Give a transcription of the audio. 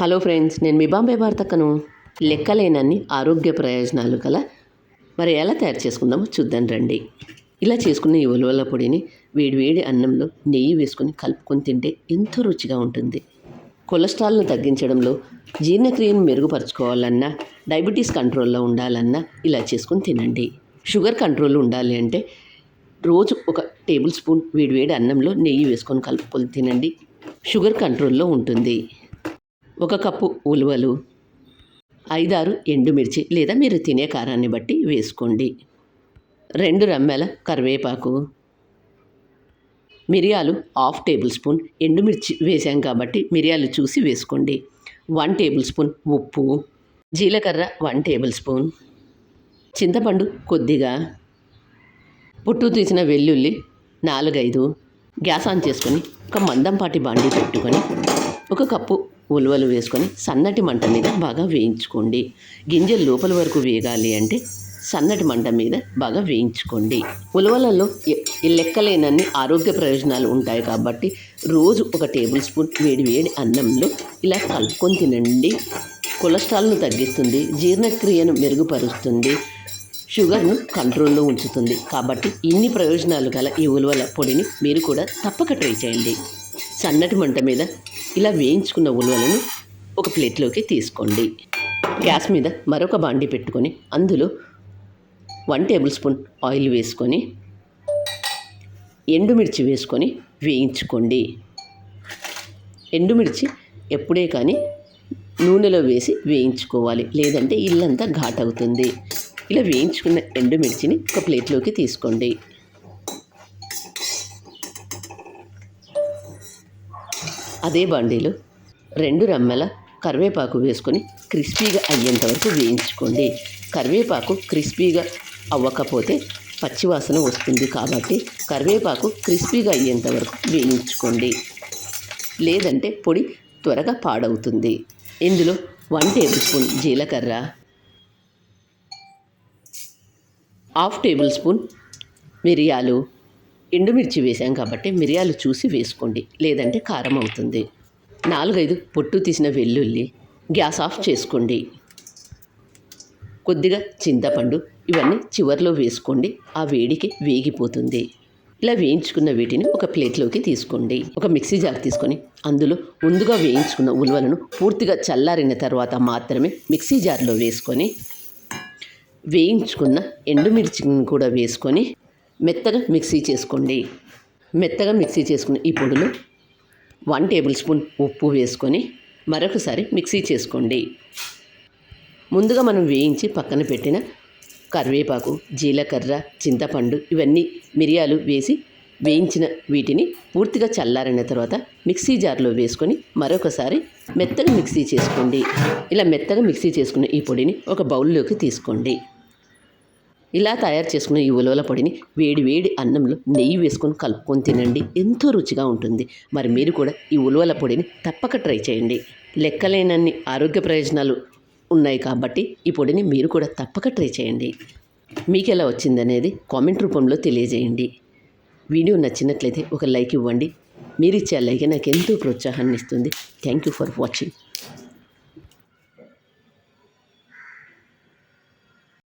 Hello friends నేను మీ బాంబే వార్తకను లెక్కలేనన్ని ఆరోగ్య ప్రయోజనాలు గల మరి ఎలా తయారు చేసుకుందామో చూద్దాం రండి. ఇలా చేసుకున్న ఈ ఉలవల పొడిని వేడివేడి అన్నంలో నెయ్యి వేసుకొని కలుపుకొని తింటే ఎంతో రుచిగా ఉంటుంది. కొలెస్ట్రాల్ను తగ్గించడంలో జీర్ణక్రియను మెరుగుపరచుకోవాలన్నా డయాబెటీస్ కంట్రోల్లో ఉండాలన్నా ఇలా చేసుకుని తినండి. షుగర్ కంట్రోల్ ఉండాలి అంటే రోజు ఒక టేబుల్ స్పూన్ వేడివేడి అన్నంలో నెయ్యి వేసుకొని కలుపుకొని తినండి. షుగర్ కంట్రోల్లో ఉంటుంది. ఒక కప్పు ఉలువలు ఐదారు ఎండుమిర్చి లేదా మీరు తినే కారాన్ని బట్టి వేసుకోండి. రెండు రమ్మెల కరివేపాకు మిరియాలు హాఫ్ టేబుల్ స్పూన్ ఎండుమిర్చి వేసాం కాబట్టి మిరియాలు చూసి వేసుకోండి. వన్ టేబుల్ స్పూన్ ఉప్పు జీలకర్ర వన్ టేబుల్ స్పూన్ చింతపండు కొద్దిగా పుట్టు తీసిన వెల్లుల్లి నాలుగైదు గ్యాస్ ఆన్ చేసుకొని ఒక మందంపాటి బాండి పెట్టుకొని ఒక కప్పు ఉలవలు వేసుకొని సన్నటి మంట మీద బాగా వేయించుకోండి. గింజలు లోపల వరకు వేగాలి అంటే సన్నటి మంట మీద బాగా వేయించుకోండి. ఉలవలలో లెక్కలేనన్ని ఆరోగ్య ప్రయోజనాలు ఉంటాయి కాబట్టి రోజు ఒక టేబుల్ స్పూన్ వేడి వేడి అన్నంలో ఇలా కలుపుకొని తినండి. కొలెస్ట్రాల్ను తగ్గిస్తుంది జీర్ణక్రియను మెరుగుపరుస్తుంది షుగర్ను కంట్రోల్లో ఉంచుతుంది. కాబట్టి ఇన్ని ప్రయోజనాలు గల ఈ ఉలవల పొడిని మీరు కూడా తప్పక ట్రై చేయండి. సన్నటి మంట మీద ఇలా వేయించుకున్న ఉలవలను ఒక ప్లేట్లోకి తీసుకోండి. గ్యాస్ మీద మరొక బాండి పెట్టుకొని అందులో వన్ టేబుల్ స్పూన్ ఆయిల్ వేసుకొని ఎండుమిర్చి వేసుకొని వేయించుకోండి. ఎండుమిర్చి ఎప్పుడే కానీ నూనెలో వేసి వేయించుకోవాలి లేదంటే ఇల్లంతా ఘాట్ అవుతుంది ఇలా వేయించుకున్న ఎండుమిర్చిని ఒక ప్లేట్లోకి తీసుకోండి. అదే బాండీలో. రెండు రమ్మెల కరివేపాకు వేసుకొని క్రిస్పీగా అయ్యేంత వరకు వేయించుకోండి. కరివేపాకు క్రిస్పీగా అవ్వకపోతే పచ్చివాసన వస్తుంది కాబట్టి కరివేపాకు క్రిస్పీగా అయ్యేంత వరకు వేయించుకోండి. లేదంటే పొడి త్వరగా పాడవుతుంది. ఇందులో వన్ టేబుల్ స్పూన్ జీలకర్ర హాఫ్ టేబుల్ స్పూన్ మిరియాలు ఎండుమిర్చి వేసాం కాబట్టి మిరియాలు చూసి వేసుకోండి. లేదంటే కారం అవుతుంది. నాలుగైదు పొట్టు తీసిన వెల్లుల్లి గ్యాస్ ఆఫ్ చేసుకోండి. కొద్దిగా చింతపండు ఇవన్నీ చివర్లో వేసుకోండి. ఆ వేడికి వేగిపోతుంది. ఇలా వేయించుకున్న వీటిని ఒక ప్లేట్లోకి తీసుకోండి. ఒక మిక్సీ జార్ తీసుకొని అందులో ముందుగా వేయించుకున్న ఉలవలను పూర్తిగా చల్లారిన తర్వాత మాత్రమే మిక్సీ జార్లో వేసుకొని వేయించుకున్న ఎండుమిర్చిని కూడా వేసుకొని మెత్తగా మిక్సీ చేసుకోండి. మెత్తగా మిక్సీ చేసుకున్న ఈ పొడిలో వన్ టేబుల్ స్పూన్ ఉప్పు వేసుకొని మరొకసారి మిక్సీ చేసుకోండి. ముందుగా మనం వేయించి పక్కన పెట్టిన కరివేపాకు జీలకర్ర చింతపండు ఇవన్నీ మిరియాలు వేసి వేయించిన వీటిని పూర్తిగా చల్లారిన తర్వాత మిక్సీ జార్లో వేసుకొని మరొకసారి మెత్తగా మిక్సీ చేసుకోండి. ఇలా మెత్తగా మిక్సీ చేసుకున్న ఈ పొడిని ఒక బౌల్లోకి తీసుకోండి. ఇలా తయారు చేసుకున్న ఈ ఉలవల పొడిని వేడి వేడి అన్నంలో నెయ్యి వేసుకొని కలుపుకొని తినండి. ఎంతో రుచిగా ఉంటుంది. మరి మీరు కూడా ఈ ఉలవల పొడిని తప్పక ట్రై చేయండి. లెక్కలేనన్ని ఆరోగ్య ప్రయోజనాలు ఉన్నాయి కాబట్టి ఈ పొడిని మీరు కూడా తప్పక ట్రై చేయండి. మీకు ఎలా వచ్చిందనేది కామెంట్ రూపంలో తెలియజేయండి. వీడియో నచ్చినట్లయితే ఒక లైక్ ఇవ్వండి. మీరు ఇచ్చే లైక్ నాకు ఎంతో ప్రోత్సాహాన్ని ఇస్తుంది. Thank you for watching